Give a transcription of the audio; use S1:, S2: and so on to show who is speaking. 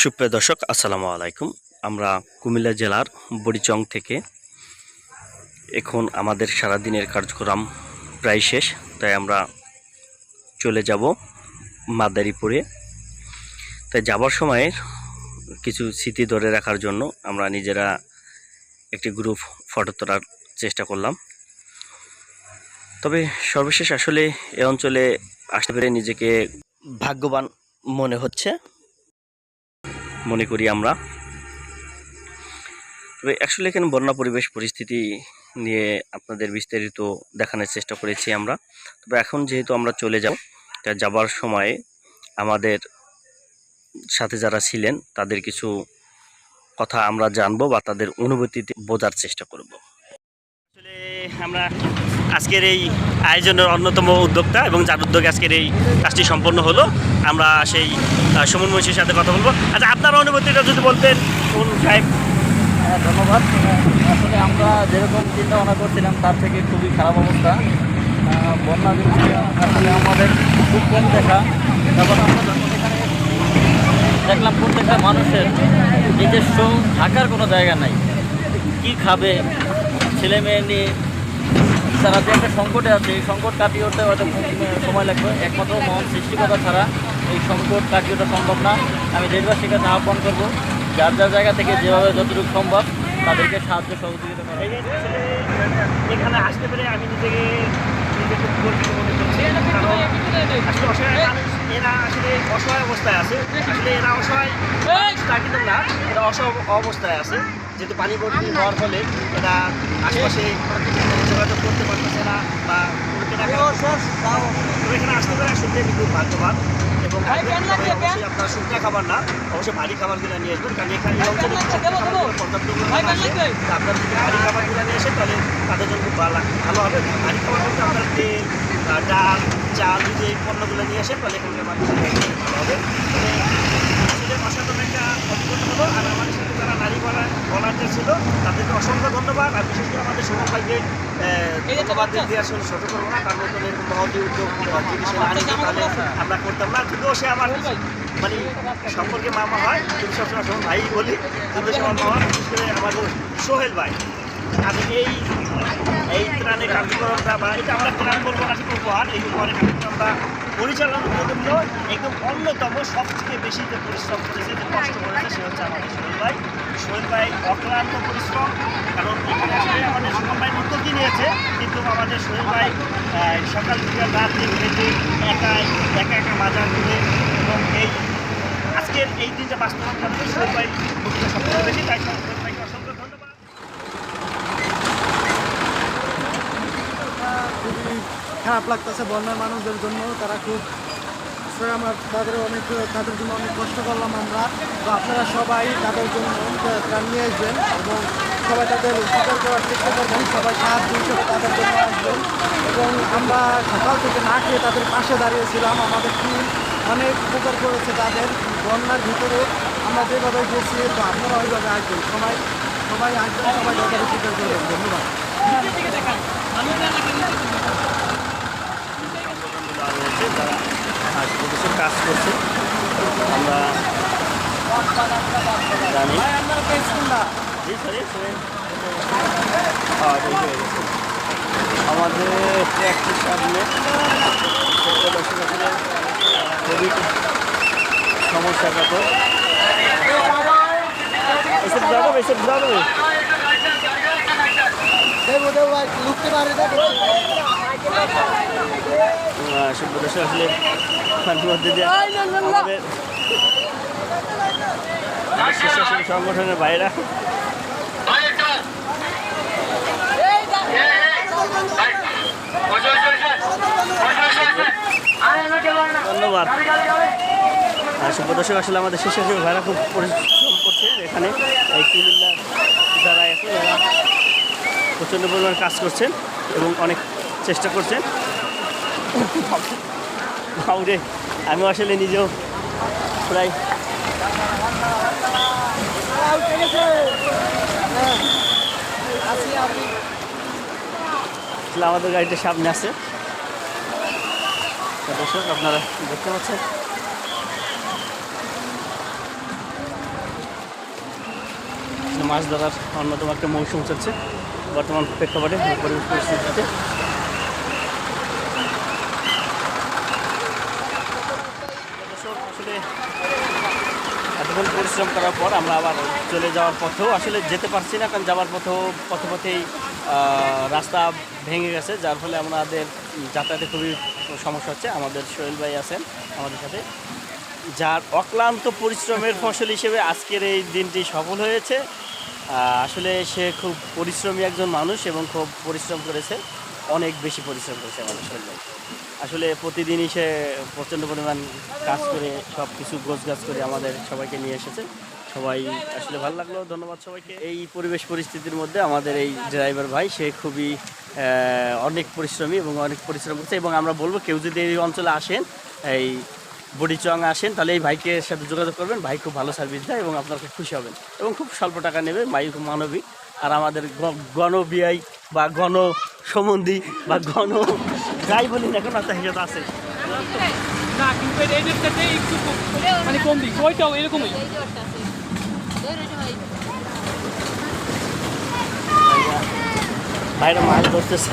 S1: সুপ্রিয় দর্শক, আসসালামু আলাইকুম। আমরা কুমিল্লা জেলার বড়িচং থেকে এখন আমাদের সারাদিনের কার্যক্রম প্রায় শেষ, তাই আমরা চলে যাব মাদারীপুরে। তাই যাবার সময় কিছু স্মৃতি ধরে রাখার জন্য আমরা নিজেরা একটি গ্রুপ ফটো তোলার চেষ্টা করলাম। তবে সর্বশেষ আসলে এ অঞ্চলে আসতে পেরে নিজেকে ভাগ্যবান মনে হচ্ছে। মনে করি আমরা। তবে অ্যাকচুয়ালি এখানে বন্যা পরিবেশ পরিস্থিতি নিয়ে আপনাদের বিস্তারিত দেখানোর চেষ্টা করেছি আমরা। তবে এখন যেহেতু আমরা চলে যাব, তা যাবার সময় আমাদের সাথে যারা ছিলেন, তাদের কিছু কথা আমরা জানব বা তাদের অনুভূতিতে বোঝার চেষ্টা করব। আসলে আমরা আজকের এই আয়োজনের অন্যতম উদ্যোক্তা এবং যার উদ্যোগে আজকের এই কাজটি সম্পন্ন হলো, আমরা সেই সুমন মহিষীর সাথে কথা বলব। আচ্ছা আপনার অনুভূতিটা যদি বলতেন, কোন সাহেব
S2: হ্যাঁ ধন্যবাদ। আসলে আমরা যেরকম চিন্তা ভাবনা করছিলাম, তার থেকে খুবই খারাপ অবস্থা। বন্যা আসলে আমাদের খুব কম দেখা। তারপর আমরা দেখলাম প্রত্যেকটা মানুষের নিজস্ব থাকার কোনো জায়গা নাই। কি খাবে ছেলে মেয়ে নিয়ে তারা যে একটা সংকটে আছে। এই সংকট কাটিয়ে উঠতে হয়তো সময় লাগবে। একমাত্র মহান সৃষ্টিকতা ছাড়া এই সংকট কাটিয়ে ওঠা সম্ভব না। আমি দেশবাসীর কাছে আহ্বান করব, যার যার জায়গা থেকে যেভাবে যতটুকু সম্ভব তাদেরকে সাহায্য সহযোগিতা করা
S1: এখানে আসতে পেরে আমি নিজেকে অসহায় অবস্থায় আছে। আসলে এরা অসহায় না, এরা অসহায় অবস্থায় আছে। যেহেতু পানি ভর্তি হওয়ার ফলে এরা আশেপাশে যোগাযোগ করতে পারতেছে না বা এখানে আসতে পারে আসলে আমি খুব ভাগ্যবান। এবং অবশ্যই আপনার শুকনা খাবার না অবশ্যই ভারী খাবার কিনে নিয়ে আসবেন কারণ এখানে অঞ্চলে পর্যাপ্ত আপনারা যদি ভারী খাবার কিনে নিয়ে আসেন তাহলে তাদের জন্য খুব ভালো ভালো হবে। ভারী খাবার বলতে আপনার তেল ডাল চাল যদি এই পণ্যগুলো নিয়ে আসেন তাহলে এখানকার মানুষের ভালো হবে তবে আসলে অসাধারণ একটা অভিজ্ঞতা হলো আর আমাদের সাথে যারা নারী বলা ভলান্টিয়ার ছিল তাদেরকে অসংখ্য ধন্যবাদ আর বিশেষ করে আমাদের সুমন ভাইকে আহ, দিয়ে করব না নিত তাহলে আমরা করতাম না, যদিও সে আমার মানে সম্পর্কে মামা হয়, কিন্তু সবসময় সুমন ভাই বলি কিন্তু সে আমার মামা বিশেষ করে আমাদের সোহেল ভাই। আমি এই এই ত্রাণের কার্যক্রমটা বা এটা আমরা ত্রাণ বলব না ঠিক উপহার, এই উপহারের কার্যক্রমটা পরিচালনার জন্য একদম অন্যতম সবথেকে বেশি যে পরিশ্রম করেছে, যে কষ্ট করেছে, সে হচ্ছে আমাদের সোহেল ভাই। সোহেল ভাই অক্লান্ত পরিশ্রম, কারণ এখানে আসলে আমাদের সুমন ভাই উদ্যোগী নিয়েছে আমাদের শুরু ভাই সকাল থেকে রাত দিন থেকে একাই একা একা মাজার করে এবং এই আজকের এই দিনটা বাস্তবায়ন করতে শুরু বেশি তাই
S3: খারাপ লাগতেছে বন্যার মানুষদের জন্য। তারা খুব আসলে আমার তাদের অনেক, তাদের জন্য অনেক কষ্ট করলাম আমরা। তো আপনারা সবাই তাদের জন্য নিয়ে আসবেন এবং সবাই তাদের উপকার করার চেষ্টা করবেন, সবাই সাহায্য হিসেবে তাদের জন্য আসবেন। এবং আমরা সকাল থেকে না খেয়ে তাদের পাশে দাঁড়িয়েছিলাম, আমাদের টিম অনেক উপকার করেছে তাদের বন্যার ভিতরে। আমরা যেভাবে গেছি, তো আপনারা ওইভাবে আসবেন। সবাই সবাই আসবেন, সবাই তাদের উপকার করবেন। ধন্যবাদ।
S1: আজ প্রদেশের কাজ করছে আমরা জানি। হ্যাঁ, আমাদের ট্র্যাকটির সামনে। ছোট্ট দর্শক আসলে সমস্যাটা তো এসব যাব এসব যাব।
S3: দেবো ভাই লুকতে পারে দেবো
S1: আসলে তার আমাদের স্বেচ্ছাসেবী সংগঠনের বাইরা ধন্যবাদ সুপ্রদর্শক আসলে আমাদের স্বেচ্ছাসেবী ভাইরা খুব পরিশ্রম করছে এখানে। এই যারা আছে যারা প্রচণ্ড পরিমাণ কাজ করছেন এবং অনেক চেষ্টা করছেন বাবুরে আমি আসলে নিজেও প্রায় আসলে আমাদের গাড়িটা সামনে আছে। দর্শক, আপনারা দেখতে পাচ্ছেন। মাছ ধরার অন্যতম একটা মৌসুম চলছে। বর্তমান প্রেক্ষাপটে পরিবেশ পরিস্থিতিতে দর্শক, আসলে এতক্ষণ পরিশ্রম করার পর আমরা আবার চলে যাওয়ার পথেও আসলে যেতে পারছি না, কারণ যাওয়ার পথেও পথে পথেই রাস্তা ভেঙে গেছে, যার ফলে আমাদের যাতায়াতে খুবই সমস্যা হচ্ছে। আমাদের সোহেল ভাই আছেন আমাদের সাথে, যার অক্লান্ত পরিশ্রমের ফসল হিসেবে আজকের এই দিনটি সফল হয়েছে। আসলে সে খুব পরিশ্রমী একজন মানুষ এবং খুব পরিশ্রম করেছে, অনেক বেশি পরিশ্রম করেছে আমাদের সোহেল ভাই। আসলে প্রতিদিনই সে প্রচণ্ড পরিমাণ কাজ করে, সব কিছু গোছ গাছ করে আমাদের সবাইকে নিয়ে এসেছে। সবাই আসলে ভালো লাগল, ধন্যবাদ সবাইকে। এই পরিবেশ পরিস্থিতির মধ্যে আমাদের এই ড্রাইভার ভাই, সে খুবই অনেক পরিশ্রমী এবং অনেক পরিশ্রম করছে এবং আমরা বলব কেউ যদি এই অঞ্চলে আসেন, এই বডিচং আসেন, তাহলে এই ভাইকে সাথে যোগাযোগ করবেন। ভাই খুব ভালো সার্ভিস দেয় এবং আপনার খুব খুশি হবেন। এবং খুব স্বল্প টাকা নেবে ভাই খুব মানবিক। আর আমাদের গণ বিআই বা গণ সম্বন্ধী বা ঘন যাই বলি না এখন একটা হিসাবে আছে।
S4: না কিন্তু এটা এদের সাথে একটু মানে কম দিক? ওইটাও এরকমই?
S1: ভাইরা মাছ ধরতেছে।